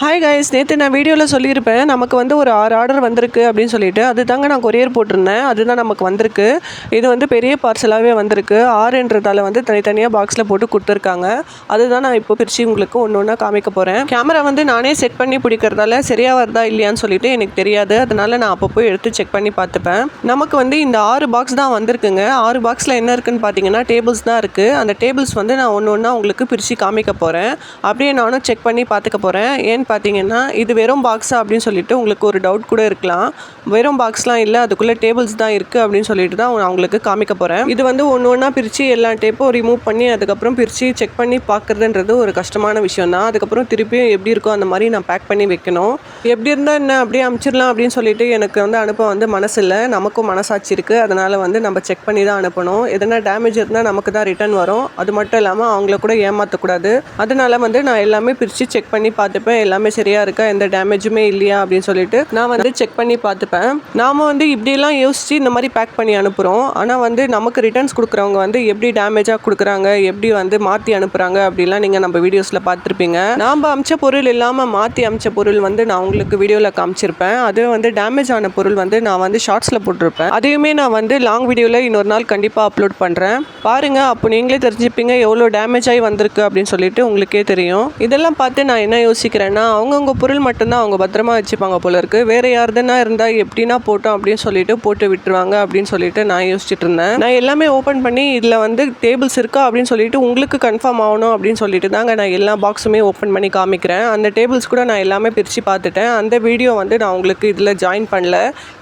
Hi guys நேற்று நான் வீடியோவில் சொல்லியிருப்பேன் நமக்கு வந்து ஒரு ஆறு ஆர்டர் வந்திருக்கு அப்படின்னு சொல்லிட்டு அது தாங்க நான் கொரியர் போட்டிருந்தேன் அதுதான் நமக்கு வந்திருக்கு. இது வந்து பெரிய பார்சலாகவே வந்திருக்கு. ஆறுன்றதால வந்து தனித்தனியாக பாக்ஸில் போட்டு கொடுத்துருக்காங்க. அதுதான் நான் இப்போ பிரித்து உங்களுக்கு ஒன்று ஒன்றா காமிக்க போகிறேன் கேமரா வந்து நானே செட் பண்ணி பிடிக்கிறதால சரியாக வருதா இல்லையான்னு சொல்லிட்டு எனக்கு தெரியாது. அதனால நான் அப்போ போய் எடுத்து செக் பண்ணி பார்த்துப்பேன். நமக்கு வந்து இந்த ஆறு பாக்ஸ் தான் வந்திருக்குங்க. ஆறு பாக்ஸில் என்ன இருக்குன்னு பார்த்தீங்கன்னா டேபிள்ஸ் தான் இருக்குது அந்த டேபிள்ஸ் வந்து நான் ஒன்று ஒன்றா உங்களுக்கு பிரித்து காமிக்க போகிறேன் அப்படியே நானும் செக் பண்ணி பார்த்துக்க போகிறேன் ஏன் ஏன்னு பார்த்தீங்கன்னா இது வெறும் பாக்ஸா அப்படின்னு சொல்லிட்டு உங்களுக்கு ஒரு டவுட் கூட இருக்கலாம். வெறும் பாக்ஸ்லாம் இல்லை அதுக்குள்ளே டேபிள்ஸ் தான் இருக்குது அப்படின்னு சொல்லிட்டு தான் நான் உங்களுக்கு காமிக்க போகிறேன் இது வந்து ஒன்று ஒன்றா பிரித்து எல்லா டேப்பும் ரிமூவ் பண்ணி அதுக்கப்புறம் பிரித்து செக் பண்ணி பார்க்குறதுன்றது ஒரு கஷ்டமான விஷயம் தான். அதுக்கப்புறம் திருப்பியும் எப்படி இருக்கோ அந்த மாதிரி நான் பேக் பண்ணி வைக்கணும். எப்படி இருந்தால் என்ன அப்படியே அமுச்சிடலாம் அப்படின்னு சொல்லிட்டு எனக்கு வந்து அனுப்ப வந்து மனசு இல்லை. நமக்கும் மனசாட்சி இருக்குது அதனால் வந்து நம்ம செக் பண்ணி தான் அனுப்பணும். எதனா டேமேஜ் இருந்தால் நமக்கு தான் ரிட்டர்ன் வரும். அது மட்டும் இல்லாமல் அவங்கள கூட ஏமாற்றக்கூடாது அதனால் வந்து நான் எல்லாமே பிரித்து செக் பண்ணி பார்த்துப்பேன். எல்லாம் சரியாக இருக்கா? எந்த டேமேஜுமே இல்லையா? அப்படின்னு சொல்லிட்டு நான் வந்து செக் பண்ணி பார்த்துப்பேன். நாம் வந்து இப்படியெல்லாம் யோசித்து இந்த மாதிரி பேக் பண்ணி அனுப்புகிறோம் ஆனால் வந்து நமக்கு ரிட்டர்ன்ஸ் கொடுக்குறவங்க வந்து எப்படி டேமேஜாக கொடுக்குறாங்க? எப்படி வந்து மாற்றி அனுப்புகிறாங்க அப்படிலாம் நீங்கள் நம்ம வீடியோஸில் பார்த்துருப்பீங்க. நாம் அமிச்ச பொருள் இல்லாமல் மாற்றி அமிச்ச பொருள் வந்து நான் உங்களுக்கு வீடியோவில் காமிச்சிருப்பேன். அது வந்து டேமேஜ் ஆன பொருள் வந்து நான் வந்து ஷார்ட்ஸில் போட்டிருப்பேன். அதையுமே நான் வந்து லாங் வீடியோவில் இன்னொரு நாள் கண்டிப்பாக அப்லோட் பண்ணுறேன் பாருங்கள் அப்போ நீங்களே தெரிஞ்சுப்பீங்க எவ்வளோ டேமேஜ் ஆகி வந்திருக்கு அப்படின்னு சொல்லிட்டு உங்களுக்கே தெரியும். இதெல்லாம் பார்த்து நான் என்ன யோசிக்கிறேன்னா அவங்கவுங்க பொருள் மட்டும்தான் அவங்க பத்திரமா வச்சுப்பாங்க போல இருக்கு. வேற யாருதுன்னா இருந்தால் எப்படின்னா போட்டோம் அப்படின்னு சொல்லிட்டு போட்டு விட்டுருவாங்க அப்படின்னு சொல்லிட்டு நான் யோசிச்சுட்டு இருந்தேன். நான் எல்லாமே ஓப்பன் பண்ணி இதில் வந்து டேபிள்ஸ் இருக்கா அப்படின்னு சொல்லிட்டு உங்களுக்கு கன்ஃபார்ம் ஆகணும் அப்படின்னு சொல்லிட்டு தாங்க நான் எல்லா பாக்ஸுமே ஓப்பன் பண்ணி காமிக்கிறேன். அந்த டேபிள்ஸ் கூட நான் எல்லாமே பிரித்து பார்த்துட்டேன். அந்த வீடியோ வந்து நான் உங்களுக்கு இதில் ஜாயின் பண்ணல.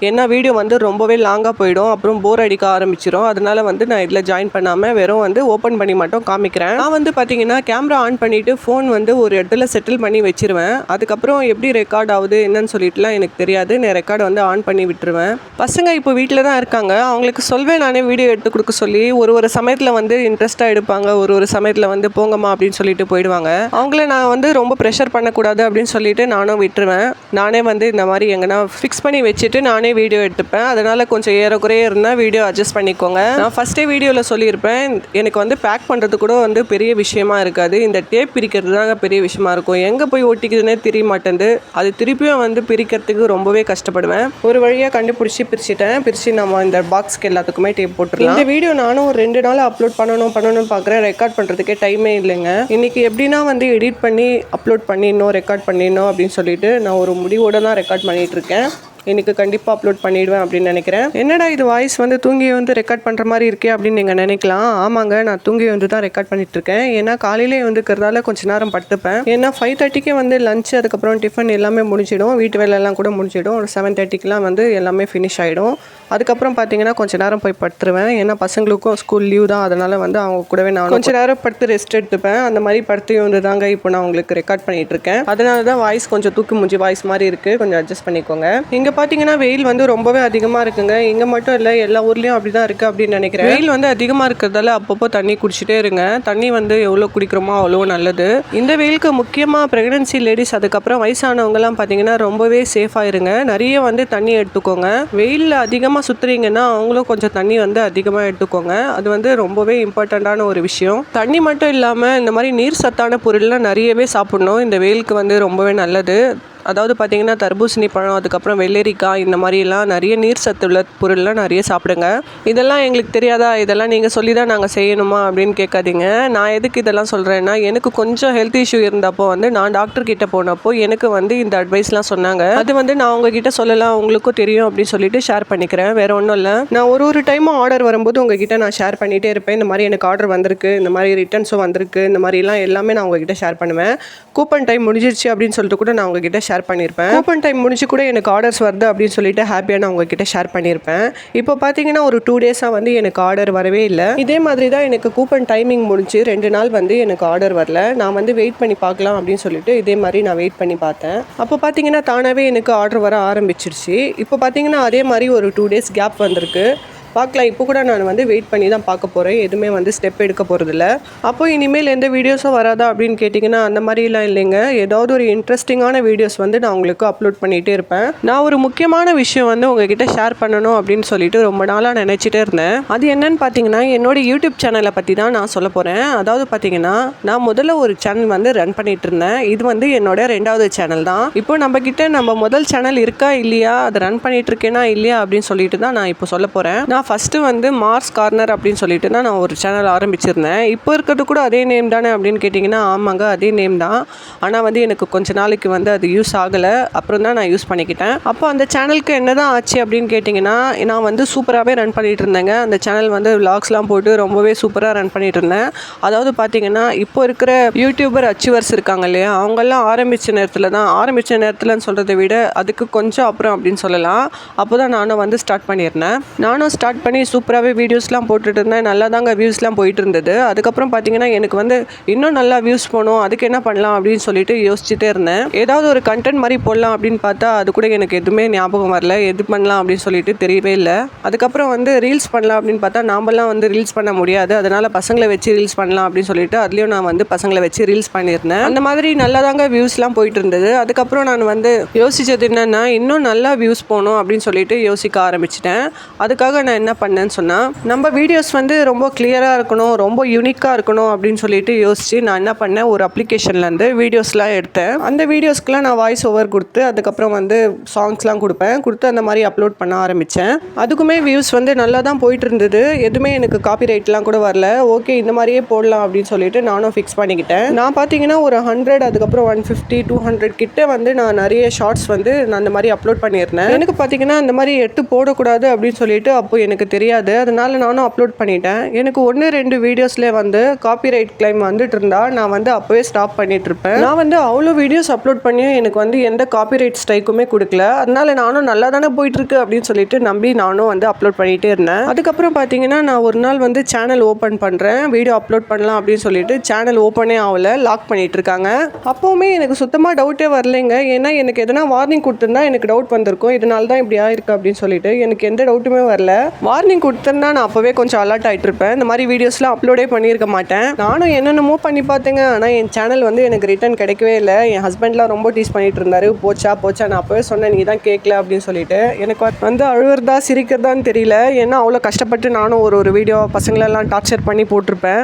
ஏன்னா வீடியோ வந்து ரொம்பவே லாங்காக போயிடும். அப்புறம் போர் அடிக்க ஆரம்பிச்சிடும் அதனால வந்து நான் இதில் ஜாயின் பண்ணாமல் வெறும் வந்து ஓப்பன் பண்ணி மட்டும் காமிக்கிறேன். நான் வந்து பார்த்தீங்கன்னா கேமரா ஆன் பண்ணிவிட்டு ஃபோன் வந்து ஒரு இடத்துல செட்டில் பண்ணி வச்சிருவேன். அதுக்கப்புறம் எப்படி ரெக்கார்ட் ஆகுது என்னன்னு சொல்லிட்டுலாம் எனக்கு தெரியாது. நான் ரெக்கார்டை வந்து ஆன் பண்ணி விட்டுருவேன். பசங்க இப்போ வீட்டில் தான் இருக்காங்க. அவங்களுக்கு சொல்வேன் நானே வீடியோ எடுத்து கொடுக்க சொல்லி. ஒரு ஒரு சமயத்தில் வந்து இன்ட்ரெஸ்ட்டாக எடுப்பாங்க. ஒரு ஒரு சமயத்தில் வந்து போங்கம்மா அப்படின்னு சொல்லிட்டு போயிடுவாங்க. அவங்கள நான் வந்து ரொம்ப ப்ரெஷர் பண்ணக்கூடாது அப்படின்னு சொல்லிட்டு நானும் விட்டுருவேன். நானே வந்து இந்த மாதிரி எங்கன்னா ஃபிக்ஸ் பண்ணி வச்சுட்டு நானே வீடியோ எடுத்துப்பேன். அதனால் கொஞ்சம் ஏறக்குறைய இருந்தால் வீடியோ அட்ஜஸ்ட் பண்ணிக்கோங்க. நான் ஃபஸ்ட்டே வீடியோவில் சொல்லியிருப்பேன். எனக்கு வந்து பேக் பண்ணுறது கூட வந்து பெரிய விஷயமா இருக்காது. இந்த டேப் பிரிக்கிறது தாங்க பெரிய விஷயமா இருக்கும். எங்கே போய் ஒட்டிக்குதுன்னே தெரிய மாட்டேங்குது அது திருப்பியும் வந்து பிரிக்கிறதுக்கு ரொம்பவே கஷ்டப்படுவேன். ஒரு வழியாக கண்டுபிடிச்சி பிரிச்சுட்டேன். பிரித்து நம்ம இந்த பாக்ஸ்க்கு எல்லாத்துக்குமே டேப் போட்டுருலாம் இந்த வீடியோ நானும் ஒரு ரெண்டு நாள் அப்லோட் பண்ணணும் பண்ணணும்னு பார்க்குறேன் ரெக்கார்ட் பண்ணுறதுக்கே டைமே இல்லைங்க. இன்னைக்கு எப்படின்னா வந்து எடிட் பண்ணி அப்லோட் பண்ணிடணும் ரெக்கார்ட் பண்ணிடணும் அப்படின்னு சொல்லிட்டு நான் ஒரு முடிவோட தான் ரெக்கார்ட் பண்ணிட்டு இருக்கேன். இன்னைக்கு கண்டிப்பாக அப்லோட் பண்ணிடுவேன் அப்படின்னு நினைக்கிறேன். என்னடா இது வாய்ஸ் வந்து தூங்கி வந்து ரெக்கார்ட் பண்ணுற மாதிரி இருக்கே அப்படின்னு நீங்கள் நினைக்கலாம். ஆமாங்க நான் தூங்கி வந்து தான் ரெக்கார்ட் பண்ணிட்டு இருக்கேன். ஏன்னா காலையிலே வந்துக்கிறதால கொஞ்ச நேரம் படுத்துப்பேன். ஏன்னா ஃபைவ் தேர்ட்டிக்கே வந்து லஞ்ச் அதுக்கப்புறம் டிஃபன் எல்லாமே முடிஞ்சிடும். வீட்டு வேலையெல்லாம் கூட முடிஞ்சிடும். ஒரு செவன் தேர்ட்டிக்கெலாம் வந்து எல்லாமே ஃபினிஷ் ஆகிடும் அதுக்கப்புறம் பார்த்தீங்கன்னா கொஞ்ச நேரம் போய் படுத்துருவேன். ஏன்னா பசங்களுக்கும் ஸ்கூல் லீவ் தான். அதனால் வந்து அவங்க கூடவே நான் கொஞ்ச நேரம் படுத்து ரெஸ்ட் எடுத்துப்பேன். அந்த மாதிரி படுத்து வந்து தாங்க இப்போ நான் உங்களுக்கு ரெக்கார்ட் பண்ணிட்டு இருக்கேன். அதனால தான் வாய்ஸ் கொஞ்சம் தூக்கி மூஞ்சி வாய்ஸ் மாதிரி இருக்குது கொஞ்சம் அட்ஜஸ்ட் பண்ணிக்கோங்க. இங்கே பார்த்தீங்கன்னா வெயில் வந்து ரொம்பவே அதிகமாக இருக்குங்க. இங்கே மட்டும் இல்லை எல்லா ஊர்லேயும் அப்படி தான் இருக்குது அப்படின்னு நினைக்கிறேன். வெயில் வந்து அதிகமாக இருக்கிறதால அப்பப்போ தண்ணி குடிச்சிட்டே இருங்க. தண்ணி வந்து எவ்வளோ குடிக்கிறோமோ அவ்வளோ நல்லது. இந்த வெயிலுக்கு முக்கியமாக ப்ரெக்னென்சி லேடிஸ் அதுக்கப்புறம் வயசானவங்கலாம் பார்த்தீங்கன்னா ரொம்பவே சேஃபாக இருங்க. நிறைய வந்து தண்ணி எடுத்துக்கோங்க. வெயிலில் அதிகமாக சுற்றுறீங்கன்னா அவங்களும் கொஞ்சம் தண்ணி வந்து அதிகமாக எடுத்துக்கோங்க. அது வந்து ரொம்பவே இம்பார்ட்டண்ட்டான ஒரு விஷயம். தண்ணி மட்டும் இல்லாமல் இந்த மாதிரி நீர் சத்தான பொருள்லாம் நிறையவே சாப்பிடணும். இந்த வெயிலுக்கு வந்து ரொம்பவே நல்லது. அதாவது பார்த்தீங்கன்னா தர்பூசணி பழம் அதுக்கப்புறம் வெள்ளரிக்காய் இந்த மாதிரிலாம் நிறைய நீர் சத்து உள்ள பொருள்லாம் நிறைய சாப்பிடுங்க. இதெல்லாம் எங்களுக்கு தெரியாதா? இதெல்லாம் நீங்கள் சொல்லி தான் நாங்கள் செய்யணுமா அப்படின்னு கேட்காதீங்க. நான் எதுக்கு இதெல்லாம் சொல்கிறேன்னா எனக்கு கொஞ்சம் ஹெல்த் இஷ்யூ இருந்தப்போ வந்து நான் டாக்டர் கிட்ட போனப்போ எனக்கு வந்து இந்த அட்வைஸ்லாம் சொன்னாங்க. அது வந்து நான் உங்ககிட்ட சொல்லலாம் உங்களுக்கும் தெரியும் அப்படின்னு சொல்லிட்டு ஷேர் பண்ணிக்கிறேன். வேற ஒன்றும் இல்லை. நான் ஒரு ஒரு டைமும் ஆர்டர் வரும்போது உங்ககிட்ட நான் ஷேர் பண்ணிகிட்டே இருப்பேன். இந்த மாதிரி எனக்கு ஆர்டர் வந்திருக்கு இந்த மாதிரி ரிட்டர்ன்ஸும் வந்திருக்கு இந்த மாதிரிலாம் எல்லாமே நான் உங்ககிட்ட ஷேர் பண்ணுவேன். கூப்பன் டைம் முடிஞ்சிருச்சு அப்படின்னு சொல்லிட்டு கூட நான் உங்ககிட்ட ஷேர் ஷேர் பண்ணியிருப்பேன் ஓப்பன் டைம் முடிஞ்சு கூட எனக்கு ஆர்டர்ஸ் வருது அப்படின்னு சொல்லிட்டு ஹாப்பியாக நான் உங்ககிட்ட ஷேர் பண்ணியிருப்பேன் இப்போ பார்த்தீங்கன்னா ஒரு டூ டேஸாக வந்து எனக்கு ஆர்டர் வரவே இல்லை. இதே மாதிரி தான் எனக்கு கூப்பன் டைமிங் முடிஞ்சு ரெண்டு நாள் வந்து எனக்கு ஆர்டர் வரல. நான் வந்து வெயிட் பண்ணி பார்க்கலாம் அப்படின்னு சொல்லிட்டு இதே மாதிரி நான் வெயிட் பண்ணி பார்த்தேன். அப்போ பார்த்தீங்கன்னா தானாகவே எனக்கு ஆர்டர் வர ஆரம்பிச்சிருச்சு. இப்போ பார்த்தீங்கன்னா அதே மாதிரி ஒரு டூ டேஸ் கேப் வந்திருக்கு. பார்க்கலாம். இப்போ கூட நான் வந்து வெயிட் பண்ணி தான் பார்க்க போகிறேன் எதுவுமே வந்து ஸ்டெப் எடுக்க போகிறதில்ல அப்போ இனிமேல் எந்த வீடியோஸும் வராதா அப்படின்னு கேட்டிங்கன்னா அந்த மாதிரிலாம் இல்லைங்க. ஏதாவது ஒரு இன்ட்ரெஸ்டிங்கான வீடியோஸ் வந்து நான் உங்களுக்கு அப்லோட் பண்ணிகிட்டே இருப்பேன். நான் ஒரு முக்கியமான விஷயம் வந்து உங்ககிட்ட ஷேர் பண்ணணும் அப்படின்னு சொல்லிட்டு ரொம்ப நாளாக நினச்சிட்டே இருந்தேன். அது என்னன்னு பார்த்தீங்கன்னா என்னோட யூடியூப் சேனலை பற்றி தான் நான் சொல்ல போகிறேன் அதாவது பார்த்தீங்கன்னா நான் முதல்ல ஒரு சேனல் வந்து ரன் பண்ணிட்டு இருந்தேன். இது வந்து என்னோட ரெண்டாவது சேனல் தான். இப்போ நம்ம கிட்ட நம்ம முதல் சேனல் இருக்கா இல்லையா? அதை ரன் பண்ணிட்டு இருக்கேனா இல்லையா? அப்படின்னு சொல்லிட்டு தான் நான் இப்போ சொல்ல போகிறேன் நான் ஃபஸ்ட்டு வந்து மார்ஸ் கார்னர் அப்படின்னு சொல்லிட்டு தான் நான் ஒரு சேனல் ஆரம்பிச்சிருந்தேன். இப்போ இருக்கிறது கூட அதே நேம் தானே அப்படின்னு கேட்டிங்கன்னா ஆமாங்க அதே நேம் தான். ஆனால் வந்து எனக்கு கொஞ்ச நாளைக்கு வந்து அது யூஸ் ஆகலை. அப்புறம் தான் நான் யூஸ் பண்ணிக்கிட்டேன். அப்போ அந்த சேனலுக்கு என்ன தான் ஆச்சு அப்படின்னு கேட்டிங்கன்னா நான் வந்து சூப்பராகவே ரன் பண்ணிகிட்டு இருந்தேங்க. அந்த சேனல் வந்து விலாக்ஸ்லாம் போட்டு ரொம்பவே சூப்பராக ரன் பண்ணிகிட்டு இருந்தேன். அதாவது பார்த்தீங்கன்னா இப்போ இருக்கிற யூடியூபர் அச்சீவர்ஸ் இருக்காங்க இல்லையா அவங்கெல்லாம் ஆரம்பித்த நேரத்தில் தான் ஆரம்பித்த நேரத்தில்னு சொல்கிறத விட அதுக்கு கொஞ்சம் அப்புறம் அப்படின்னு சொல்லலாம். அப்போ தான் நானும் வந்து ஸ்டார்ட் பண்ணியிருந்தேன். நானும் ஸ்டார்ட் பண்ணி சூப்பராகவே வீடியோஸ்லாம் போட்டுட்டு இருந்தேன் நல்லா தாங்க வியூஸ்லாம் போயிட்டு இருந்தது அதுக்கப்புறம் பார்த்தீங்கன்னா எனக்கு வந்து இன்னும் நல்லா வியூஸ் போகணும் அதுக்கு என்ன பண்ணலாம் அப்படின்னு சொல்லிட்டு யோசிச்சுட்டே இருந்தேன். ஏதாவது ஒரு கண்டென்ட் மாதிரி போடலாம் அப்படின்னு பார்த்தா அது கூட எனக்கு எதுவுமே ஞாபகம் வரல. எது பண்ணலாம் அப்படின்னு சொல்லிட்டு தெரியவே இல்லை. அதுக்கப்புறம் வந்து ரீல்ஸ் பண்ணலாம் அப்படின்னு பார்த்தா நாமெல்லாம் வந்து ரீல்ஸ் பண்ண முடியாது. அதனால பசங்களை வச்சு ரீல்ஸ் பண்ணலாம் அப்படின்னு சொல்லிட்டு அதுலேயும் நான் வந்து பசங்களை வச்சு ரீல்ஸ் பண்ணியிருந்தேன். அந்த மாதிரி நல்லா தாங்க வியூஸ்லாம் போயிட்டு இருந்தது அதுக்கப்புறம் நான் வந்து யோசிச்சது என்னன்னா இன்னும் நல்லா வியூஸ் போகணும் அப்படின்னு சொல்லிட்டு யோசிக்க ஆரம்பிச்சிட்டேன். அதுக்காக நான் என்ன பண்ணேன்னு சொன்னால் நம்ம வீடியோஸ் வந்து ரொம்ப கிளியராக இருக்கணும் ரொம்ப யூனிக்காக இருக்கணும் அப்படின்னு சொல்லிட்டு யோசித்து நான் என்ன பண்ணேன் ஒரு அப்ளிகேஷன்லேருந்து வீடியோஸ்லாம் எடுத்தேன். அந்த வீடியோஸ்க்குலாம் நான் வாய்ஸ் ஓவர் கொடுத்து அதுக்கப்புறம் வந்து சாங்ஸ்லாம் கொடுப்பேன். கொடுத்து அந்த மாதிரி அப்லோட் பண்ண ஆரம்பித்தேன் அதுக்குமே வியூஸ் வந்து நல்லா தான் போயிட்டு இருந்தது. எதுவுமே எனக்கு காப்பி ரைட்லாம் கூட வரல. ஓகே இந்த மாதிரியே போடலாம் அப்படின்னு சொல்லிட்டு நானும் ஃபிக்ஸ் பண்ணிக்கிட்டேன். நான் பார்த்தீங்கன்னா ஒரு ஹண்ட்ரட் அதுக்கப்புறம் ஒன் ஃபிஃப்டி டூ ஹண்ட்ரட் கிட்ட வந்து நான் நிறைய ஷார்ட்ஸ் வந்து நான் அந்த மாதிரி அப்லோட் பண்ணியிருந்தேன். எனக்கு பார்த்தீங்கன்னா இந்த மாதிரி எடுத்து போடக்கூடாது அப்படின்னு சொல்லிட்டு அப்போ எனக்கு எனக்கு தெரியாது. அதனால நானும் அப்லோட் பண்ணிட்டேன். எனக்கு ஒன்று ரெண்டு வீடியோஸ்லேயே வந்து காப்பிரைட் கிளைம் வந்துட்டு இருந்தா நான் வந்து அப்போவே ஸ்டாப் பண்ணிகிட்ருப்பேன் நான் வந்து அவ்வளோ வீடியோஸ் அப்லோட் பண்ணியும் எனக்கு வந்து எந்த காப்பிரைட் ஸ்ட்ரைக்குமே கொடுக்கல. அதனால் நானும் நல்லா தானே போயிட்டுருக்கு அப்படின்னு சொல்லிட்டு நம்பி நானும் வந்து அப்லோட் பண்ணிகிட்டே இருந்தேன். அதுக்கப்புறம் பார்த்தீங்கன்னா நான் ஒரு நாள் வந்து சேனல் ஓப்பன் பண்ணுறேன் வீடியோ அப்லோட் பண்ணலாம் அப்படின்னு சொல்லிட்டு சேனல் ஓப்பனே ஆகல. லாக் பண்ணிகிட்டு இருக்காங்க. அப்போவுமே எனக்கு சுத்தமாக டவுட்டே வரலைங்க. ஏன்னா எனக்கு எதனா வார்னிங் கொடுத்துருந்தா எனக்கு டவுட் வந்திருக்கும். இதனால தான் இப்படி ஆயிருக்கு அப்படின்னு சொல்லிட்டு எனக்கு எந்த டவுட்டுமே வரல. வார்னிங் கொடுத்துருந்தா நான் அப்போவே கொஞ்சம் அலர்ட் ஆகிட்டு இருப்பேன் இந்த மாதிரி வீடியோஸ்லாம் அப்லோடே பண்ணியிருக்க மாட்டேன். நானும் என்னென்னமோ பண்ணி பார்த்தேங்க. ஆனால் என் சேனல் வந்து எனக்கு ரிட்டர்ன் கிடைக்கவே இல்லை. என் ஹஸ்பண்ட்லாம் ரொம்ப டீஸ் பண்ணிட்டு இருந்தாரு போச்சா போச்சா நான் அப்போவே சொன்னேன் நீ தான் கேட்கல அப்படின்னு சொல்லிட்டு. எனக்கு வந்து அழுகிறதா சிரிக்கிறதான்னு தெரியல. ஏன்னா அவ்வளோ கஷ்டப்பட்டு நானும் ஒரு ஒரு வீடியோ பசங்களெல்லாம் டார்ச்சர் பண்ணி போட்டிருப்பேன்.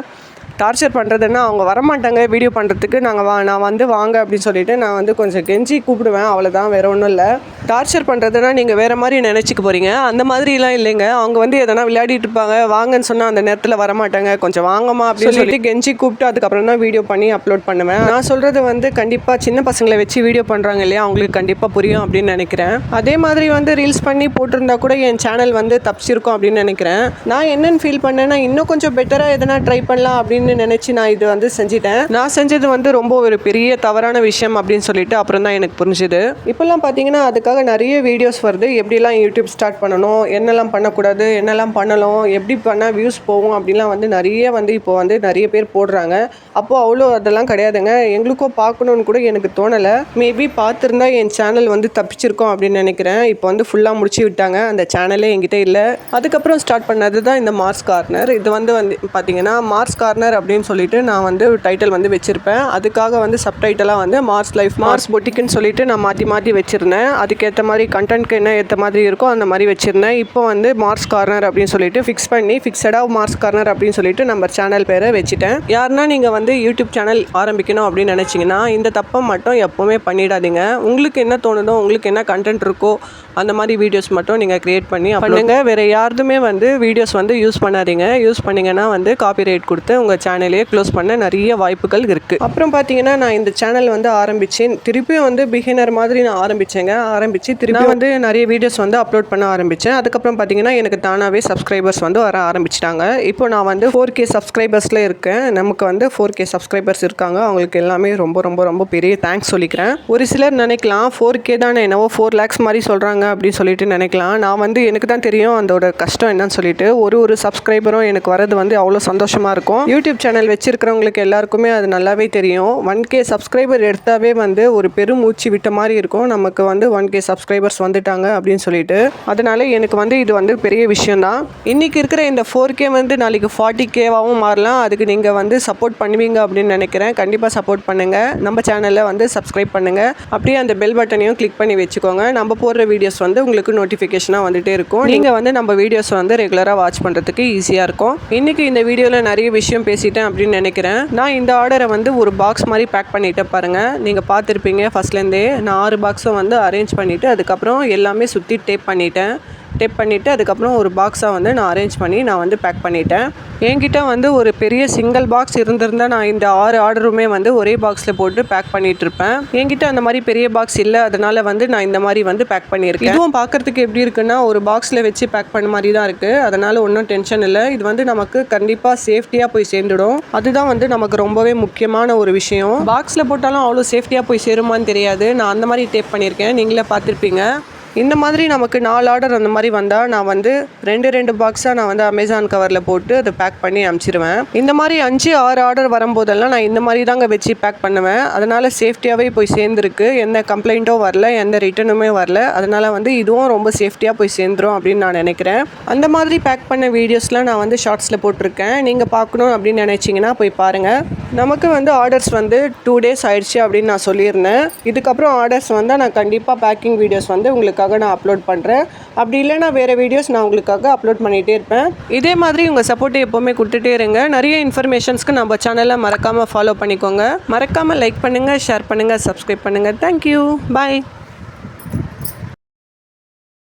டார்ச்சர் பண்ணுறதுன்னா அவங்க வரமாட்டாங்க வீடியோ பண்ணுறதுக்கு நாங்கள் வா நான் வந்து வாங்க அப்படின்னு சொல்லிட்டு நான் வந்து கொஞ்சம் கெஞ்சி கூப்பிடுவேன். அவ்வளோதான் வேற ஒன்றும் இல்லை. டார்ச்சர் பண்ணுறதுனா நீங்கள் வேறு மாதிரி நினச்சிக்க போகிறீங்க அந்த மாதிரிலாம் இல்லைங்க. அவங்க வந்து எதனா விளையாடிட்டு இருப்பாங்க. வாங்கன்னு சொன்னால் அந்த நேரத்தில் வரமாட்டாங்க. கொஞ்சம் வாங்கம்மா அப்படின்னு சொல்லிட்டு கெஞ்சி கூப்பிட்டு அதுக்கப்புறம் தான் வீடியோ பண்ணி அப்லோட் பண்ணுவேன். நான் சொல்கிறது வந்து கண்டிப்பாக சின்ன பசங்களை வச்சு வீடியோ பண்ணுறாங்க இல்லையா? அவங்களுக்கு கண்டிப்பாக புரியும் அப்படின்னு நினைக்கிறேன். அதே மாதிரி வந்து ரீல்ஸ் பண்ணி போட்டிருந்தா கூட என் சேனல் வந்து தப்பிச்சிருக்கும் அப்படின்னு நினைக்கிறேன். நான் என்னென்னு ஃபீல் பண்ணேன்னா இன்னும் கொஞ்சம் பெட்டராக எதனா ட்ரை பண்ணலாம் அப்படின்னு நினச்சி நான் இது வந்து செஞ்சிட்டேன். நான் செஞ்சது வந்து ரொம்ப ஒரு பெரிய தவறான விஷயம் அப்படின்னு சொல்லிட்டு அப்புறம் தான் எனக்கு புரிஞ்சுது. இப்போல்லாம் பார்த்தீங்கன்னா அதுக்காக நிறைய வீடியோஸ் வருது. எப்படிலாம் யூடியூப் ஸ்டார்ட் பண்ணணும் என்னெல்லாம் பண்ணக்கூடாது என்னெல்லாம் பண்ணலாம் எப்படி பண்ணால் வியூஸ் போகும் அப்படிலாம் வந்து நிறைய வந்து இப்போ வந்து நிறைய பேர் போடுறாங்க. அப்போது அவ்வளோ அதெல்லாம் கிடையாதுங்க. எங்களுக்கும் பார்க்கணுன்னு கூட எனக்கு தோணலை. மேபி பார்த்துருந்தா என் சேனல் வந்து தப்பிச்சிருக்கோம் அப்படின்னு நினைக்கிறேன். இப்போ வந்து ஃபுல்லாக முடிச்சு விட்டாங்க. அந்த சேனலே என்கிட்ட இல்லை. அதுக்கப்புறம் ஸ்டார்ட் பண்ணது தான் இந்த மார்ஸ் கார்னர் இது வந்து வந்து பார்த்தீங்கன்னா மார்ஸ் கார்னர் அப்படின்னு சொல்லிட்டு நான் வந்து டைட்டில் வந்து வச்சுருப்பேன். அதுக்காக வந்து சப்டைட்டலாக வந்து மார்ஸ் லைஃப் மார்ஸ் பொட்டிக்குன்னு சொல்லிட்டு நான் மாற்றி மாற்றி வச்சுருந்தேன். அதுக்கேற்ற மாதிரி கண்டென்ட்க்கு என்ன ஏற்ற மாதிரி இருக்கோ அந்த மாதிரி வச்சுருந்தேன். இப்போ வந்து மார்ஸ் கார்னர் அப்படின்னு சொல்லிட்டு ஃபிக்ஸ் பண்ணி ஃபிக்ஸடாக மார்ஸ் கார்னர் அப்படின்னு சொல்லிட்டு நம்ம சேனல் பேரை வச்சுட்டேன். யாருன்னா நீங்கள் வந்து யூடியூப் சேனல் ஆரம்பிக்கணும் அப்படின்னு நினச்சிங்கன்னா இந்த தப்பை மட்டும் எப்போவுமே பண்ணிடாதீங்க. உங்களுக்கு என்ன தோணுதோ உங்களுக்கு என்ன கண்டென்ட் இருக்கோ அந்த மாதிரி வீடியோஸ் மட்டும் நீங்கள் க்ரியேட் பண்ணி பண்ணுங்க. வேறு யாருதுமே வந்து வீடியோஸ் வந்து யூஸ் பண்ணாதீங்க. யூஸ் பண்ணீங்கன்னா வந்து காப்பிரைட் கொடுத்து உங்கள் சேனலையே க்ளோஸ் பண்ண நிறைய வாய்ப்புகள் இருக்குது அப்புறம் பார்த்தீங்கன்னா நான் இந்த சேனல் வந்து ஆரம்பித்தேன் திருப்பியும் வந்து பிகினர் மாதிரி நான் ஆரம்பித்தேங்க ஆரம்பித்து திருப்பி வந்து நிறைய வீடியோஸ் வந்து அப்லோட் பண்ண ஆரம்பித்தேன் அதுக்கப்புறம் பார்த்தீங்கன்னா எனக்கு தானாகவே சப்ஸ்கிரைபர்ஸ் வந்து வர ஆரம்பிச்சிட்டாங்க. இப்போ நான் வந்து ஃபோர் கே சப்ஸ்கிரைபர்ஸில் இருக்கேன். நமக்கு வந்து ஃபோர் கே சப்ஸ்கிரைபர்ஸ் இருக்காங்க. அவங்களுக்கு எல்லாமே ரொம்ப ரொம்ப ரொம்ப பெரிய தேங்க்ஸ் சொல்லிக்கிறேன். ஒரு சிலர் நினைக்கலாம் ஃபோர் கே தானே என்னவோ ஃபோர் லேக்ஸ் மாதிரி சொல்கிறாங்க அப்படின்னு சொல்லிட்டு நினைக்கலாம். நான் வந்து எனக்கு தான் தெரியும் அதோட கஷ்டம் என்னன்னு சொல்லிட்டு. ஒரு ஒரு சப்ஸ்கிரைபரும் எனக்கு வரது வந்து அவ்வளோ சந்தோஷமாக இருக்கும். யூடியூப் யூடியூப் சேனல் வச்சுருக்கிறவங்களுக்கு எல்லாருக்குமே அது நல்லாவே தெரியும். ஒன் கே சப்ஸ்கிரைபர் எடுத்தாவே வந்து ஒரு பெரும் மூச்சு விட்ட மாதிரி இருக்கும். நமக்கு வந்து ஒன் கே சப்ஸ்கிரைபர்ஸ் வந்துட்டாங்க அப்படின்னு சொல்லிட்டு. அதனால எனக்கு வந்து இது வந்து பெரிய விஷயம்தான். இன்றைக்கி இருக்கிற இந்த ஃபோர் கே வந்து நாளைக்கு ஃபார்ட்டி கேவாகவும் மாறலாம். அதுக்கு நீங்கள் வந்து சப்போர்ட் பண்ணுவீங்க அப்படின்னு நினைக்கிறேன். கண்டிப்பாக சப்போர்ட் பண்ணுங்கள் நம்ம சேனலில் வந்து சப்ஸ்கிரைப் பண்ணுங்கள் அப்படியே அந்த பெல் பட்டனையும் கிளிக் பண்ணி வச்சுக்கோங்க. நம்ம போடுற வீடியோஸ் வந்து உங்களுக்கு நோட்டிஃபிகேஷனாக வந்துட்டே இருக்கும். நீங்கள் வந்து நம்ம வீடியோஸ் வந்து ரெகுலராக வாட்ச் பண்ணுறதுக்கு ஈஸியாக இருக்கும். இன்றைக்கி இந்த வீடியோவில் நிறைய விஷயம் பேசிட்டேன் அப்படின்னு நினைக்கிறேன். நான் இந்த ஆர்டரை வந்து ஒரு பாக்ஸ் மாதிரி பேக் பண்ணிட்டேன் பாருங்கள் நீங்கள் பார்த்துருப்பீங்க ஃபஸ்ட்லேருந்தே நான் ஆறு பாக்ஸும் வந்து அரேஞ்ச் பண்ணிவிட்டு அதுக்கப்புறம் எல்லாமே சுற்றி டேப் பண்ணிட்டேன். டேப் பண்ணிவிட்டு அதுக்கப்புறம் ஒரு பாக்ஸாக வந்து நான் அரேஞ்ச் பண்ணி நான் வந்து பேக் பண்ணிட்டேன். என்கிட்ட வந்து ஒரு பெரிய சிங்கிள் பாக்ஸ் இருந்திருந்தால் நான் இந்த ஆறு ஆர்டருமே வந்து ஒரே பாக்ஸில் போட்டு பேக் பண்ணிட்டு இருப்பேன். என்கிட்ட அந்த மாதிரி பெரிய பாக்ஸ் இல்லை அதனால வந்து நான் இந்த மாதிரி வந்து பேக் பண்ணியிருக்கேன். இதுவும் பார்க்கறதுக்கு எப்படி இருக்குன்னா ஒரு பாக்ஸில் வச்சு பேக் பண்ண மாதிரி தான் இருக்குது அதனால் ஒன்றும் டென்ஷன் இல்லை. இது வந்து நமக்கு கண்டிப்பாக சேஃப்டியாக போய் சேர்ந்துடும். அதுதான் வந்து நமக்கு ரொம்பவே முக்கியமான ஒரு விஷயம். பாக்ஸில் போட்டாலும் அவ்வளோ சேஃப்டியாக போய் சேருமான்னு தெரியாது. நான் அந்த மாதிரி டேப் பண்ணியிருக்கேன். நீங்களே பார்த்துருப்பீங்க. இந்த மாதிரி நமக்கு நாலு ஆர்டர் அந்த மாதிரி வந்தால் நான் வந்து ரெண்டு ரெண்டு பாக்ஸாக நான் வந்து அமேசான் கவரில் போட்டு அதை பேக் பண்ணி அனுப்பிச்சிருவேன். இந்த மாதிரி அஞ்சு ஆறு ஆர்டர் வரும்போதெல்லாம் நான் இந்த மாதிரி தாங்க வச்சு பேக் பண்ணுவேன். அதனால் சேஃப்டியாகவே போய் சேர்ந்துருக்கு. எந்த கம்ப்ளைண்ட்டும் வரல எந்த ரிட்டனுமே வரல. அதனால் வந்து இதுவும் ரொம்ப சேஃப்டியாக போய் சேர்ந்துரும் அப்படின்னு நான் நினைக்கிறேன். அந்த மாதிரி பேக் பண்ண வீடியோஸ்லாம் நான் வந்து ஷார்ட்ஸில் போட்டிருக்கேன். நீங்கள் பார்க்கணும் அப்படின்னு நினச்சிங்கன்னா போய் பாருங்கள் நமக்கு வந்து ஆர்டர்ஸ் வந்து டூ டேஸ் ஆயிடுச்சு அப்படின்னு நான் சொல்லியிருந்தேன். இதுக்கப்புறம் ஆர்டர்ஸ் வந்தால் நான் கண்டிப்பாக பேக்கிங் வீடியோஸ் வந்து உங்களுக்கு உங்களுக்காக நான் அப்லோட் பண்ணுறேன் அப்படி இல்லைன்னா வேறு வீடியோஸ் நான் உங்களுக்காக அப்லோட் பண்ணிகிட்டே இருப்பேன். இதே மாதிரி உங்கள் சப்போர்ட்டை எப்போவுமே கொடுத்துட்டே இருங்க. நிறைய இன்ஃபர்மேஷன்ஸ்க்கு நம்ம சேனலை மறக்காமல் ஃபாலோ பண்ணிக்கோங்க. மறக்காமல் லைக் பண்ணுங்கள் ஷேர் பண்ணுங்கள் சப்ஸ்கிரைப் பண்ணுங்கள் தேங்க்யூ பாய்